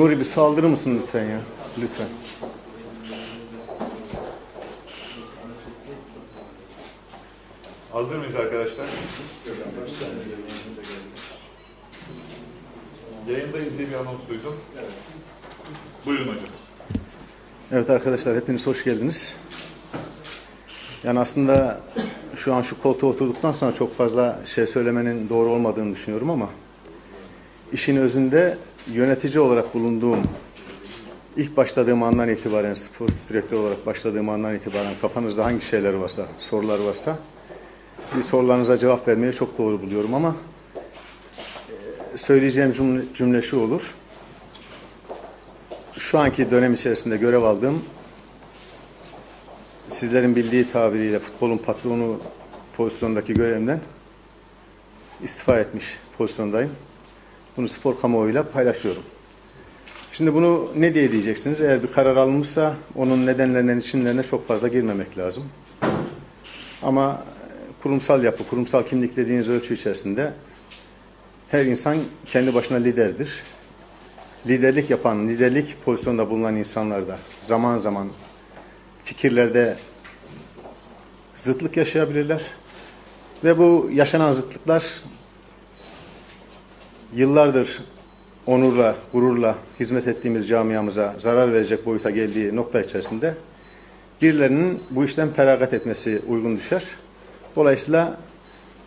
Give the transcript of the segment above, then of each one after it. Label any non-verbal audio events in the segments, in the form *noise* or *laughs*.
Nuri bir saldırır mısın lütfen ya? Lütfen. Hazır mıyız arkadaşlar? Yayındayız diye bir anons duydum. Buyurun hocam. Evet arkadaşlar hepiniz hoş geldiniz. Yani aslında şu an şu koltuğa oturduktan sonra çok fazla şey söylemenin doğru olmadığını düşünüyorum ama işin özünde yönetici olarak bulunduğum ilk başladığım andan itibaren spor direktör olarak başladığım andan itibaren kafanızda hangi şeyler varsa, sorular varsa bir sorularınıza cevap vermeyi çok doğru buluyorum ama e, söyleyeceğim cümle, cümle şu olur. Şu anki dönem içerisinde görev aldığım sizlerin bildiği tabiriyle futbolun patronu pozisyondaki görevimden istifa etmiş pozisyondayım. Bunu spor kamuoyuyla paylaşıyorum. Şimdi bunu ne diye diyeceksiniz? Eğer bir karar alınmışsa onun nedenlerine, içinlerine çok fazla girmemek lazım. Ama e, kurumsal yapı, kurumsal kimlik dediğiniz ölçü içerisinde her insan kendi başına liderdir. Liderlik yapan, liderlik pozisyonda bulunan insanlar da zaman zaman fikirlerde zıtlık yaşayabilirler. Ve bu yaşanan zıtlıklar yıllardır onurla, gururla hizmet ettiğimiz camiamıza zarar verecek boyuta geldiği nokta içerisinde birilerinin bu işten feragat etmesi uygun düşer. Dolayısıyla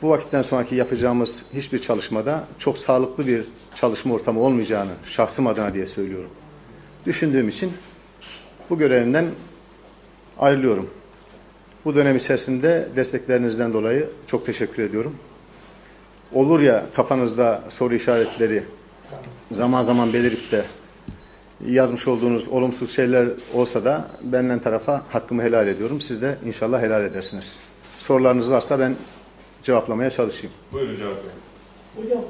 bu vakitten sonraki yapacağımız hiçbir çalışmada çok sağlıklı bir çalışma ortamı olmayacağını şahsım adına diye söylüyorum. Düşündüğüm için bu görevimden ayrılıyorum. Bu dönem içerisinde desteklerinizden dolayı çok teşekkür ediyorum. Olur ya kafanızda soru işaretleri zaman zaman belirip de yazmış olduğunuz olumsuz şeyler olsa da benden tarafa hakkımı helal ediyorum. Siz de inşallah helal edersiniz. Sorularınız varsa ben cevaplamaya çalışayım. Buyurun cevap verin. Hocam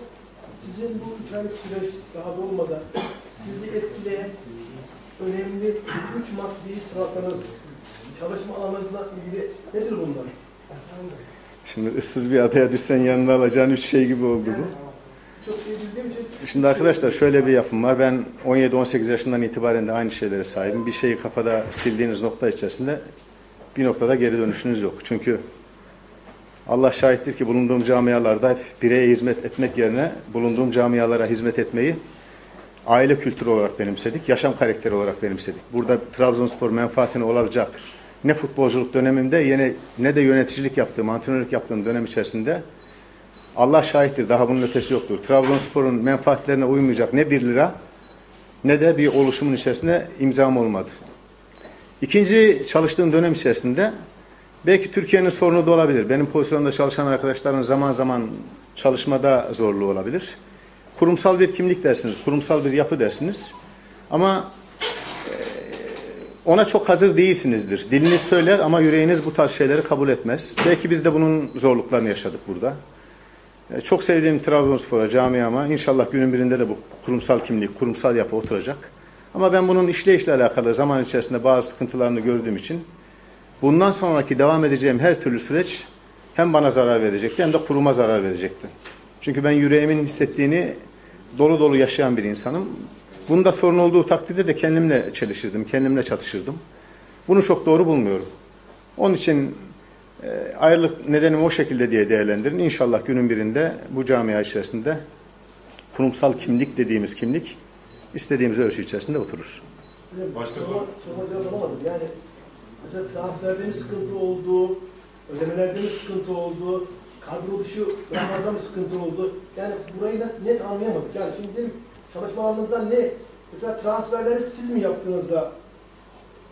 sizin bu üç aylık süreç daha dolmadan sizi etkileyen önemli üç maddeyi sıraladınız. Çalışma alanınızla ilgili nedir bunlar? Şimdi ıssız bir adaya düşsen yanına alacağın üç şey gibi oldu bu. Şimdi arkadaşlar şöyle bir yapım var. Ben 17-18 yaşından itibaren de aynı şeylere sahibim. Bir şeyi kafada sildiğiniz nokta içerisinde bir noktada geri dönüşünüz yok. Çünkü Allah şahittir ki bulunduğum camialarda hep bireye hizmet etmek yerine bulunduğum camialara hizmet etmeyi aile kültürü olarak benimsedik, yaşam karakteri olarak benimsedik. Burada Trabzonspor menfaatine olacak ne futbolculuk döneminde yine ne de yöneticilik yaptığım, antrenörlük yaptığım dönem içerisinde Allah şahittir. Daha bunun ötesi yoktur. Trabzonspor'un menfaatlerine uymayacak ne bir lira ne de bir oluşumun içerisinde imzam olmadı. İkinci çalıştığım dönem içerisinde belki Türkiye'nin sorunu da olabilir. Benim pozisyonda çalışan arkadaşların zaman zaman çalışmada zorluğu olabilir. Kurumsal bir kimlik dersiniz, kurumsal bir yapı dersiniz. Ama ona çok hazır değilsinizdir. Diliniz söyler ama yüreğiniz bu tarz şeyleri kabul etmez. Belki biz de bunun zorluklarını yaşadık burada. E, Çok sevdiğim Trabzonspor'a, camiama inşallah günün birinde de bu kurumsal kimlik, kurumsal yapı oturacak. Ama ben bunun işleyişle alakalı zaman içerisinde bazı sıkıntılarını gördüğüm için bundan sonraki devam edeceğim her türlü süreç hem bana zarar verecekti hem de kuruma zarar verecekti. Çünkü ben yüreğimin hissettiğini dolu dolu yaşayan bir insanım. Bunda sorun olduğu takdirde de kendimle çelişirdim, kendimle çatışırdım. Bunu çok doğru bulmuyorum. Onun için e, ayrılık nedenim o şekilde diye değerlendirin. İnşallah günün birinde bu camia içerisinde kurumsal kimlik dediğimiz kimlik istediğimiz ölçü içerisinde oturur. Başka soru? Yani mesela transferde mi sıkıntı oldu, ödemelerde mi sıkıntı oldu, kadro dışı bırakmalarda mı sıkıntı oldu? Yani burayı da net anlayamadık. Yani şimdi diyelim çalışma alanınızda ne? Mesela transferleri siz mi yaptığınızda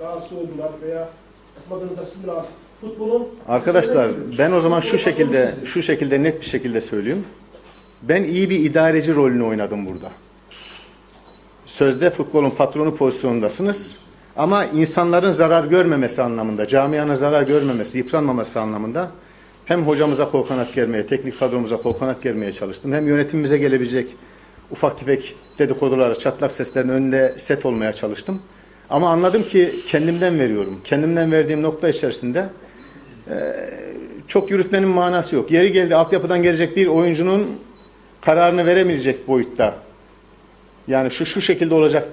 rahatsız oldular veya yapmadığınızda siz mi rahatsız? Futbolun Arkadaşlar ben o zaman şu şekilde şu şekilde net bir şekilde söyleyeyim. Ben iyi bir idareci rolünü oynadım burada. Sözde futbolun patronu pozisyondasınız. Ama insanların zarar görmemesi anlamında, camianın zarar görmemesi, yıpranmaması anlamında hem hocamıza kol kanat germeye, teknik kadromuza kol kanat germeye çalıştım. Hem yönetimimize gelebilecek ufak tefek dedikodulara, çatlak seslerin önünde set olmaya çalıştım. Ama anladım ki kendimden veriyorum. Kendimden verdiğim nokta içerisinde çok yürütmenin manası yok. Yeri geldi altyapıdan gelecek bir oyuncunun kararını veremeyecek boyutta. Yani şu şu şekilde olacak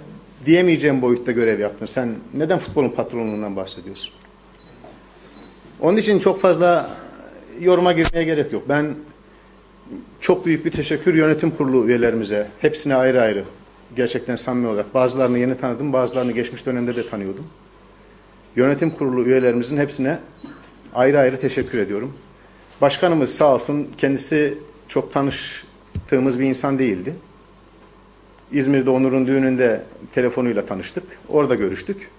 diyemeyeceğim boyutta görev yaptın. Sen neden futbolun patronluğundan bahsediyorsun? Onun için çok fazla yoruma girmeye gerek yok. Ben çok büyük bir teşekkür yönetim kurulu üyelerimize, hepsine ayrı ayrı, gerçekten samimi olarak. Bazılarını yeni tanıdım, bazılarını geçmiş dönemde de tanıyordum. Yönetim kurulu üyelerimizin hepsine ayrı ayrı teşekkür ediyorum. Başkanımız sağ olsun kendisi çok tanıştığımız bir insan değildi. İzmir'de Onur'un düğününde telefonuyla tanıştık. Orada görüştük.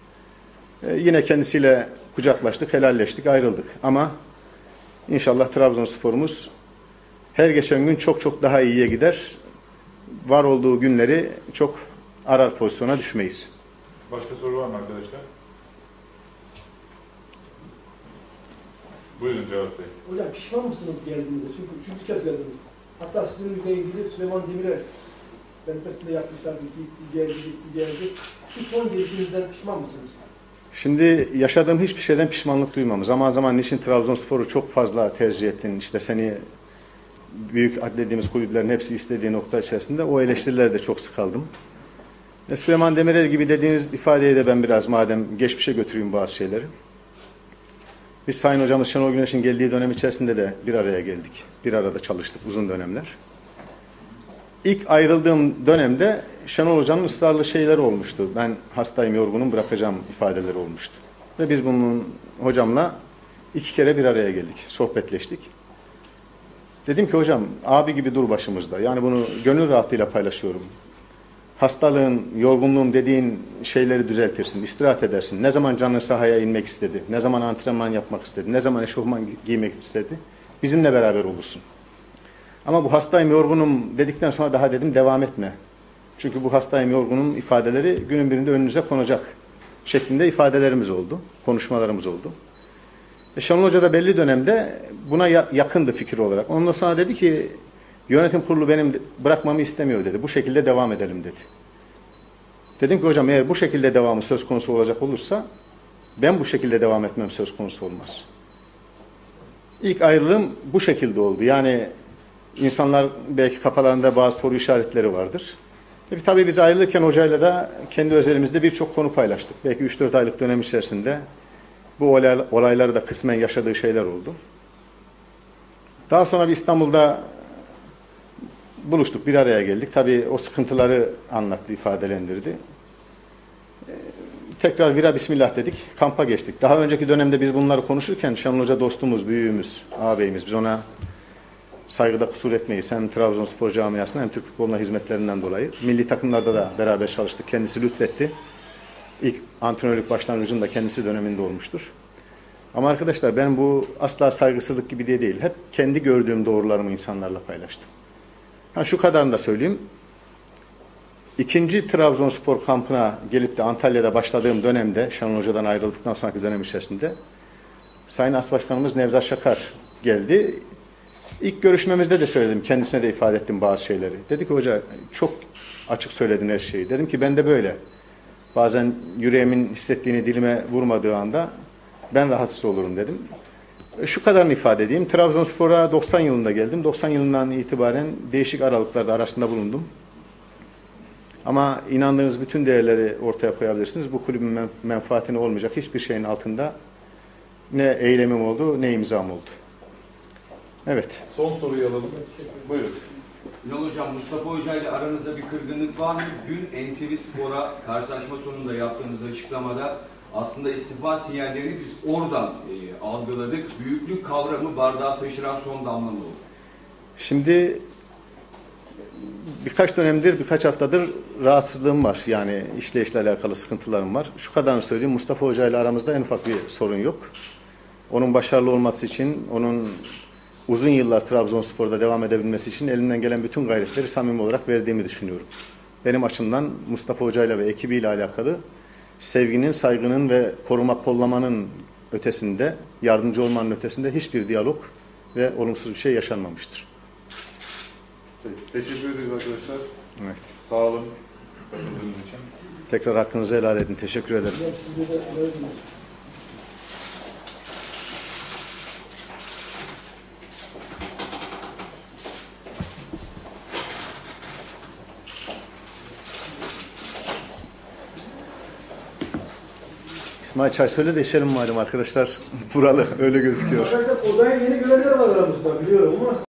Ee, yine kendisiyle kucaklaştık, helalleştik, ayrıldık. Ama inşallah Trabzonspor'umuz her geçen gün çok çok daha iyiye gider. Var olduğu günleri çok arar pozisyona düşmeyiz. Başka soru var mı arkadaşlar? Buyurun Cevat Bey. Hocam pişman mısınız geldiğinizde? Çünkü üçüncü kez geldiniz. Hatta sizinle ilgili Süleyman Demirel Benfes'inde yapmışlardı. Gitti, geldi, gitti, geldi. Şu son gelişinizden pişman mısınız? Şimdi yaşadığım hiçbir şeyden pişmanlık duymam. Zaman zaman niçin Trabzonspor'u çok fazla tercih ettin? İşte seni büyük dediğimiz kulüplerin hepsi istediği nokta içerisinde o eleştirilerde de çok sıkaldım. E, Süleyman Demirel gibi dediğiniz ifadeye de ben biraz madem geçmişe götüreyim bazı şeyleri. Biz Sayın Hocamız Şenol Güneş'in geldiği dönem içerisinde de bir araya geldik. Bir arada çalıştık uzun dönemler. İlk ayrıldığım dönemde Şenol Hoca'nın ısrarlı şeyler olmuştu. Ben hastayım, yorgunum, bırakacağım ifadeleri olmuştu. Ve biz bunun hocamla iki kere bir araya geldik, sohbetleştik. Dedim ki hocam abi gibi dur başımızda. Yani bunu gönül rahatlığıyla paylaşıyorum. Hastalığın, yorgunluğun dediğin şeyleri düzeltirsin, istirahat edersin. Ne zaman canın sahaya inmek istedi, ne zaman antrenman yapmak istedi, ne zaman eşofman giymek istedi. Bizimle beraber olursun. Ama bu hastayım, yorgunum dedikten sonra daha dedim devam etme. Çünkü bu hastayım, yorgunum ifadeleri günün birinde önünüze konacak şeklinde ifadelerimiz oldu, konuşmalarımız oldu. E Şenol Hoca da belli dönemde buna yakındı fikir olarak. Ondan sonra dedi ki yönetim kurulu benim bırakmamı istemiyor dedi. Bu şekilde devam edelim dedi. Dedim ki hocam eğer bu şekilde devamı söz konusu olacak olursa ben bu şekilde devam etmem söz konusu olmaz. İlk ayrılığım bu şekilde oldu. Yani insanlar belki kafalarında bazı soru işaretleri vardır. E, tabii biz ayrılırken hocayla da kendi özelimizde birçok konu paylaştık. Belki 3-4 aylık dönem içerisinde bu olay, olayları da kısmen yaşadığı şeyler oldu. Daha sonra bir İstanbul'da buluştuk, bir araya geldik. Tabii o sıkıntıları anlattı, ifadelendirdi. Ee, tekrar vira bismillah dedik, kampa geçtik. Daha önceki dönemde biz bunları konuşurken Şenol dostumuz, büyüğümüz, ağabeyimiz, biz ona saygıda kusur etmeyiz. Hem Trabzonspor camiasına hem Türk futboluna hizmetlerinden dolayı. Milli takımlarda da beraber çalıştık. Kendisi lütfetti. İlk antrenörlük başlangıcında kendisi döneminde olmuştur. Ama arkadaşlar ben bu asla saygısızlık gibi diye değil. Hep kendi gördüğüm doğrularımı insanlarla paylaştım. Ha, şu kadarını da söyleyeyim. İkinci Trabzonspor kampına gelip de Antalya'da başladığım dönemde, Şenol Hoca'dan ayrıldıktan sonraki dönem içerisinde Sayın As Başkanımız Nevzat Şakar geldi. İlk görüşmemizde de söyledim, kendisine de ifade ettim bazı şeyleri. Dedi ki hoca çok açık söyledin her şeyi. Dedim ki ben de böyle. Bazen yüreğimin hissettiğini dilime vurmadığı anda ben rahatsız olurum dedim. Şu kadarını ifade edeyim. Trabzonspor'a 90 yılında geldim. 90 yılından itibaren değişik aralıklarda arasında bulundum. Ama inandığınız bütün değerleri ortaya koyabilirsiniz. Bu kulübün menfaatine olmayacak hiçbir şeyin altında ne eylemim oldu ne imzam oldu. Evet. Son soruyu alalım. Buyurun. Ünal Hocam, Mustafa Hoca ile aranızda bir kırgınlık var mı? Dün NTV Spor'a karşılaşma sonunda yaptığınız açıklamada aslında istifa sinyallerini biz oradan e, algıladık. Büyüklük kavramı bardağı taşıran son damla mı oldu? Şimdi birkaç dönemdir, birkaç haftadır rahatsızlığım var. Yani işle işle alakalı sıkıntılarım var. Şu kadarını söyleyeyim. Mustafa Hoca ile aramızda en ufak bir sorun yok. Onun başarılı olması için, onun uzun yıllar Trabzonspor'da devam edebilmesi için elinden gelen bütün gayretleri samimi olarak verdiğimi düşünüyorum. Benim açımdan Mustafa Hoca ile ve ekibiyle alakalı sevginin, saygının ve koruma kollamanın ötesinde, yardımcı olmanın ötesinde hiçbir diyalog ve olumsuz bir şey yaşanmamıştır. Teşekkür ederiz arkadaşlar. Evet. Sağ olun. Katıldığınız için. Tekrar hakkınızı helal edin. Teşekkür ederim. İsmail çay söyle de içelim madem arkadaşlar. *laughs* Buralı öyle gözüküyor. Arkadaşlar odaya yeni görenler var aramızda biliyorum ama